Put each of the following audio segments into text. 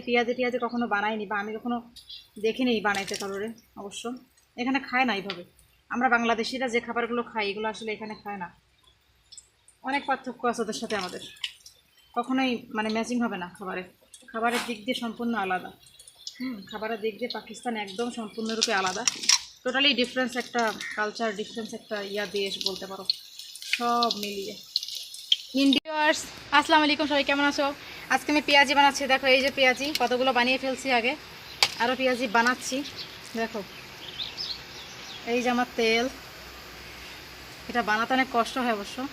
পেঁয়াজে টিয়াজে কখনো বানাইনি বা আমি কখনো দেখিনি বানাইতে কারোরে, অবশ্য। এখানে খায় না এইভাবে। আমরা বাংলাদেশিরা যে খাবারগুলো খাই, এগুলো আসলে এখানে খায় না। অনেক পার্থক্য আছে ওদের সাথে আমাদের। কখনোই মানে ম্যাচিং হবে না খাবারের খাবারের দিক দিয়ে সম্পূর্ণ আলাদা। হুম, খাবারের দিক দিয়ে পাকিস্তান একদম সম্পূর্ণরূপে আলাদা। টোটালি ডিফারেন্স একটা কালচার ডিফারেন্স একটা ইয়া দেশ বলতে পারো। সব মিলিয়ে। ইন্ডিয়ার্স আসসালামু আলাইকুম, সবাই কেমন আছো? আজকে আমি পেঁয়াজি বানাচ্ছি। দেখো, এই যে পেঁয়াজি, কতগুলো বানিয়ে ফেলছি আগে। আরও পেঁয়াজি বানাচ্ছি। দেখো, এই যে আমার তেল। এটা বানাতে অনেক কষ্ট হয় অবশ্য,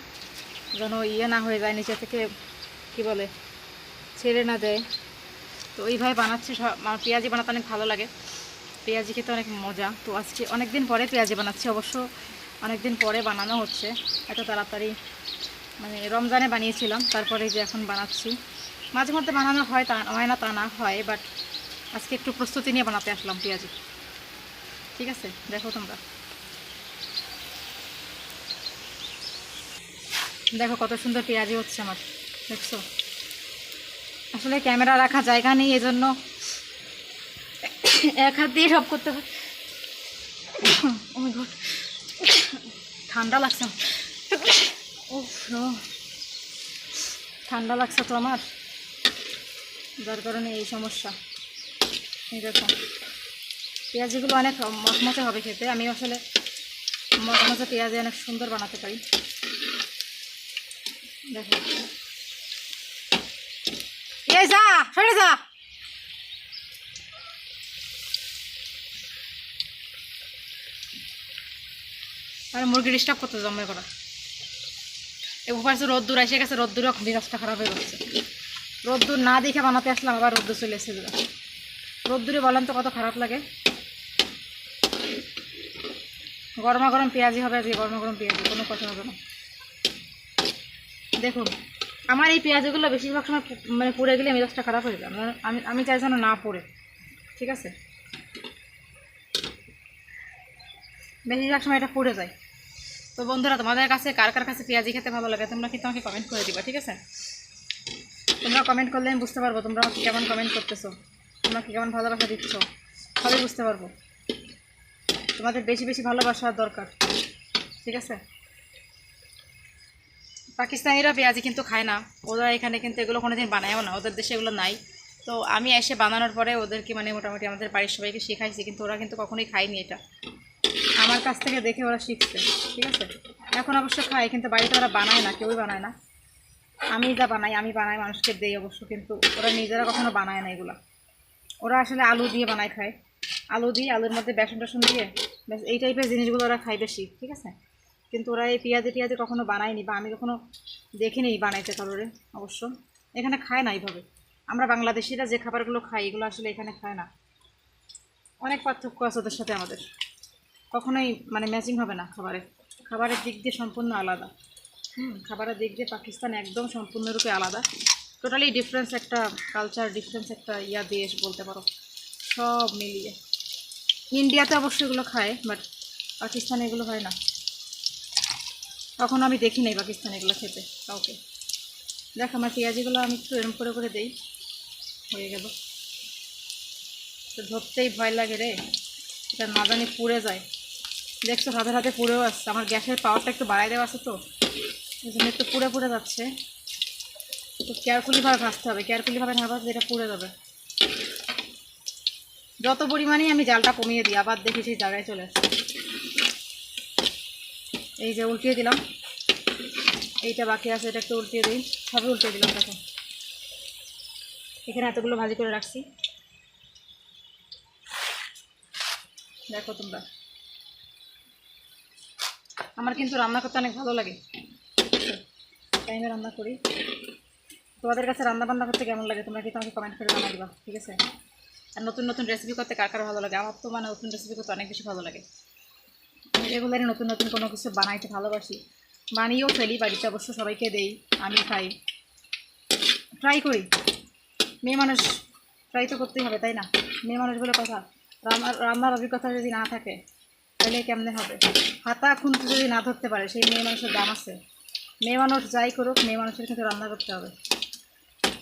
যেন ইয়ে না হয়ে যায়, নিচে থেকে, কি বলে, ছেড়ে না দেয়। তো ওইভাবে বানাচ্ছি, সব- আমার পেঁয়াজি বানাতে অনেক ভালো লাগে। পেঁয়াজি খেতে অনেক মজা। তো আজকে অনেক দিন পরে পেঁয়াজি বানাচ্ছি, অবশ্য অনেক দিন পরে বানানো হচ্ছে। এত তাড়াতাড়ি মানে রমজানে বানিয়েছিলাম, তারপরে যে এখন বানাচ্ছি। মাঝে মধ্যে বানানো হয় তা, হয় না তা না হয় বাট আজকে একটু প্রস্তুতি নিয়ে বানাতে আসলাম পেঁয়াজি। ঠিক আছে? দেখো তোমরা। দেখো কত সুন্দর পেঁয়াজি হচ্ছে আমার, দেখছ? আসলে ক্যামেরা রাখা জায়গা নেই, এজন্য এক হাত দিয়ে সব করতে হয়। Oh. ঠান্ডা লাগছে। ঠান্ডা লাগছে তো আমার। যার কারণে এই সমস্যা। দেখো, পেঁয়াজিগুলো অনেক মচমচে হবে খেতে। আমি আসলে মচমচে পেঁয়াজি অনেক সুন্দর বানাতে পারি। দেখো। এই যা যা। আরে মুরগি ডিস্টার্ব করতে জমে করা। এবার রোদ্দুর এসে গেছে রোদ্দুরও মেজাজটা খারাপ হয়ে গেছে রোদ্দুর না দেখে বানাতে আসলাম, আবার রোদ্দুর চলে এসেছে রোদ্দুরে বলেন তো কত খারাপ লাগে। গরমা গরম পেঁয়াজি হবে আজকে, গরমা গরম পেঁয়াজি, কোনো কথা হবে না। দেখুন, আমার এই পেঁয়াজগুলো বেশিরভাগ সময় মানে পুড়ে গেলে মেজাজটা খারাপ হয়ে যায়। মানে আমি আমি চাই যেন না পড়ে, ঠিক আছে? বেশিরভাগ সময় এটা পুড়ে যায়। তো বন্ধুরা, তোমাদের কাছে কার কার কাছে পেঁয়াজি খেতে ভালো লাগে, তোমরা কিন্তু আমাকে কমেন্ট করে দিবা, ঠিক আছে? তোমরা কমেন্ট করলে আমি বুঝতে পারব, তোমরা কেমন কমেন্ট করতেছো, তোমরা কি কেমন ভালোবাসা দিচ্ছ, সবই বুঝতে পারব। তোমাদের বেশি বেশি ভালোবাসা দরকার, ঠিক আছে? পাকিস্তানিরা পেঁয়াজি কিন্তু খায় না, ওরা এখানে কিন্তু এগুলো কোনোদিন বানায়ও না, ওদের দেশে এগুলো নাই। তো আমি এসে বানানোর পরে ওদেরকে মানে মোটামুটি আমাদের বাড়ির সবাইকে শেখাইছি, কিন্তু ওরা কিন্তু কখনোই খায়নি এটা। আমার কাছ থেকে দেখে ওরা শিখছে, ঠিক আছে? এখন অবশ্য খায়, কিন্তু বাড়িতে ওরা বানায় না, কেউই বানায় না। আমি যা বানাই, আমি বানাই, মানুষকে দেই অবশ্য, কিন্তু ওরা নিজেরা কখনো বানায় না এগুলো। ওরা আসলে আলু দিয়ে বানায় খায়। আলু দিয়ে, আলুর মধ্যে বেসন টেসন দিয়ে, ব্যাস, এই টাইপের জিনিসগুলো ওরা খায় বেশি, ঠিক আছে? কিন্তু ওরা এই পেঁয়াজে টিয়াজে কখনো বানায়নি, বা আমি কখনো দেখিনি বানাইতে কারোরে, অবশ্য। এখানে খায় না এইভাবে। আমরা বাংলাদেশিরা যে খাবারগুলো খাই, এগুলো আসলে এখানে খায় না। অনেক পার্থক্য আছে ওদের সাথে আমাদের। কখনোই মানে ম্যাচিং হবে না খাবারের খাবারের দিক দিয়ে সম্পূর্ণ আলাদা। হুম, খাবারের দিক দিয়ে পাকিস্তান একদম সম্পূর্ণরূপে আলাদা। টোটালি ডিফারেন্স একটা কালচার ডিফারেন্স একটা ইয়া দেশ বলতে পারো। সব মিলিয়ে। ইন্ডিয়াতে অবশ্য এগুলো খায় বাট পাকিস্তানে এগুলো হয় না। তখন আমি দেখি নাই পাকিস্তান এগুলো খেতে, কাউকে। দেখ, আমার পেঁয়াজিগুলো আমি একটু এরম করে করে দেই। হয়ে গেল। তো ধরতেই ভয় লাগে রে। এটা না জানি পুড়ে যায়। দেখছ হাতে হাতে পুড়েও আসছে। আমার গ্যাসের পাওয়ারটা একটু বাড়াই দেওয়া আছে তো। এই জন্য একটু পুড়ে পুড়ে যাচ্ছে। তো কেয়ারফুলিভাবে ভাজতে হবে। কেয়ারফুলিভাবে না ভাজলে এটা পুড়ে যাবে। যত পরিমাণেই আমি জালটা কমিয়ে দিই, আবার দেখি সেই জায়গায় চলে আসছে। এই যে উল্টিয়ে দিলাম। এইটা বাকি আছে, এটা একটু উল্টিয়ে দিই। সবই উল্টিয়ে দিলাম, দেখো। এখানে এতগুলো ভাজি করে রাখছি। দেখো তোমরা। আমার কিন্তু রান্না করতে অনেক ভালো লাগে। টাইমে রান্না করি। তোমাদের কাছে রান্না বান্না করতে কেমন লাগে? তোমরা কিন্তু আমাকে কমেন্ট করে জানা দিবা, ঠিক আছে? আর নতুন নতুন রেসিপি করতে কার কার ভালো লাগে? আমার তো মানে নতুন রেসিপি করতে অনেক বেশি ভালো লাগে। আমি রেগুলারই নতুন নতুন কোনো কিছু বানাইতে ভালোবাসি, বানিয়েও ফেলি, বাড়িতে অবশ্য সবাইকে দেই, আমি খাই। ট্রাই করি। মেয়ে মানুষ ট্রাই তো করতেই হবে, তাই না? মেয়ে মানুষ বলে কথা, রান্নার রান্নার অভিজ্ঞতা যদি না থাকে তাহলে কেমনে হবে? হাতা খুন্তি যদি না ধরতে পারে, সেই মেয়ে মানুষের দাম আছে। মেয়ে মানুষ যাই করুক, মেয়ে মানুষের কিন্তু রান্না করতে হবে।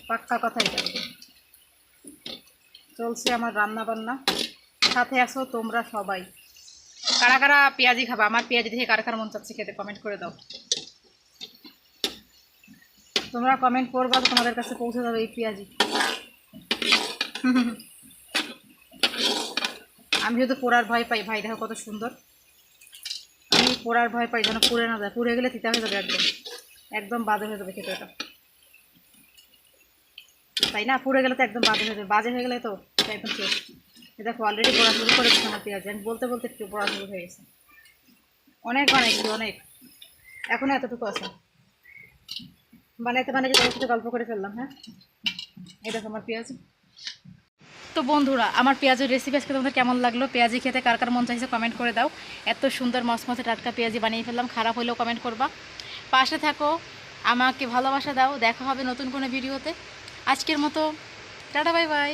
পাক্কা কথা এটা। চলছে আমার রান্না বান্না সাথে আসো তোমরা সবাই। কারা কারা পেঁয়াজি খাবা? আমার পেঁয়াজি দেখে কারা কার মন চাচ্ছে খেতে কমেন্ট করে দাও। তোমরা কমেন্ট করবা তোমাদের কাছে পৌঁছে যাবে এই পেঁয়াজি। আমি যেহেতু পোড়ার ভয় পাই, ভাই দেখো কত সুন্দর। আমি পোড়ার ভয় পাই, যেন পুড়ে না যায়। পুড়ে গেলে তিতা হয়ে যাবে একদম। একদম বাজে হয়ে যাবে খেতে এটা। তাই না? পুড়ে গেলে তো একদম বাজে হয়ে যাবে। বাজে হয়ে গেলে তো একদম শেষ। দেখো অলরেডি পড়া শুরু করে আমার পেঁয়াজ। আমি বলতে বলতে একটু পড়া শুরু হয়ে গেছে। অনেক বানাইছি অনেক। এখনও এতটুকু আছে। বানাইতে বানাইতে তোমার সাথে গল্প করে ফেললাম হ্যাঁ? এটা আমার পেঁয়াজ। তো বন্ধুরা, আমার পেঁয়াজের রেসিপি আজকে তোমাদের কেমন লাগল? পেঁয়াজি খেতে কার কার মন চাইছে কমেন্ট করে দাও। এত সুন্দর মসমসে টাটকা পেঁয়াজি বানিয়ে ফেললাম, খারাপ হলেও কমেন্ট করবা। পাশে থাকো, আমাকে ভালোবাসা দাও। দেখা হবে নতুন কোনো ভিডিওতে আজকের মতো, টাটা বাই বাই